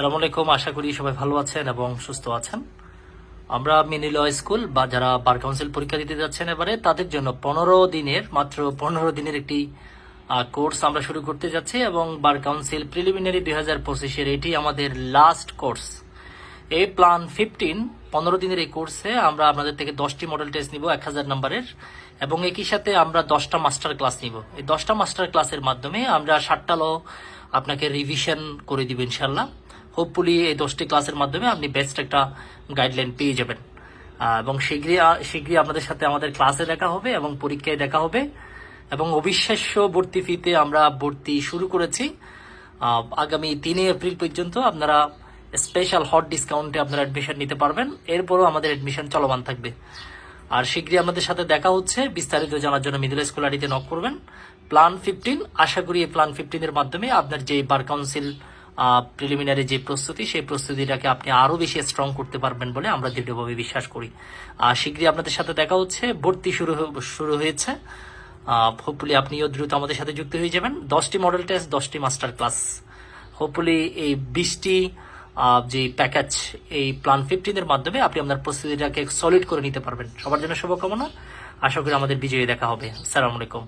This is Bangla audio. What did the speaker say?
সালাম আলাইকুম। আশা করি সবাই ভালো আছেন এবং সুস্থ আছেন। আমরা মিনি ল স্কুল বা যারা বার কাউন্সিল পরীক্ষা দিতে যাচ্ছেন এবারে, তাদের জন্য পনেরো দিনের, মাত্র পনেরো দিনের একটি কোর্স আমরা শুরু করতে যাচ্ছি এবং বার কাউন্সিল প্রিলিমিনারি দুই হাজার পঁচিশের এটি আমাদের লাস্ট কোর্স এই প্ল্যান ফিফটিন পনেরো দিনের এই কোর্সে আমরা আপনাদের থেকে দশটি মডেল টেস্ট নিব, এক হাজার নাম্বারের এবং একই সাথে আমরা দশটা মাস্টার ক্লাস নিব। এই দশটা মাস্টার ক্লাসের মাধ্যমে আমরা ষাটটা ল আপনাকে রিভিশন করে দিব ইনশাল্লাহ হোপফুলি এই দশটি ক্লাসের মাধ্যমে আপনি বেস্ট একটা গাইডলাইন পেয়ে যাবেন। এবং শীঘ্রই শীঘ্রই আপনাদের সাথে আমাদের ক্লাসে দেখা হবে এবং পরীক্ষায় দেখা হবে। এবং অবিশ্বাস্য ভর্তি ফিতে আমরা ভর্তি শুরু করেছি। আগামী তিনই এপ্রিল পর্যন্ত আপনারা স্পেশাল হট ডিসকাউন্টে আপনারা অ্যাডমিশন নিতে পারবেন। এরপরও আমাদের অ্যাডমিশন চলমান থাকবে। আর শীঘ্রই আমাদের সাথে দেখা হচ্ছে। বিস্তারিত জানার জন্য মিডল স্কুল আইডিতে নক করবেন। প্ল্যান ফিফটিন আশা করি এই প্ল্যান ফিফটিনের মাধ্যমে আপনার যে বার কাউন্সিল প্রিলিমিনারি যে প্রস্তুতি, সেই প্রস্তুতিটাকে আপনি আরও বেশি স্ট্রং করতে পারবেন বলে আমরা দৃঢ়ভাবে বিশ্বাস করি। শীঘ্রই আপনাদের সাথে দেখা হচ্ছে। ভর্তি শুরু শুরু হয়েছে। হোপফুলি আপনিও দ্রুত আমাদের সাথে যুক্ত হয়ে যাবেন। দশটি মডেল টেস্ট দশটি মাস্টার ক্লাস হোপফুলি এই বিশটি যে প্যাকেজ এই প্ল্যান ফিফটিনের মাধ্যমে আপনি আপনার প্রস্তুতিটাকে সলিড করে নিতে পারবেন। সবার জন্য শুভকামনা। আশা করি আমাদের বিজয়ী দেখা হবে। সালাম আলাইকুম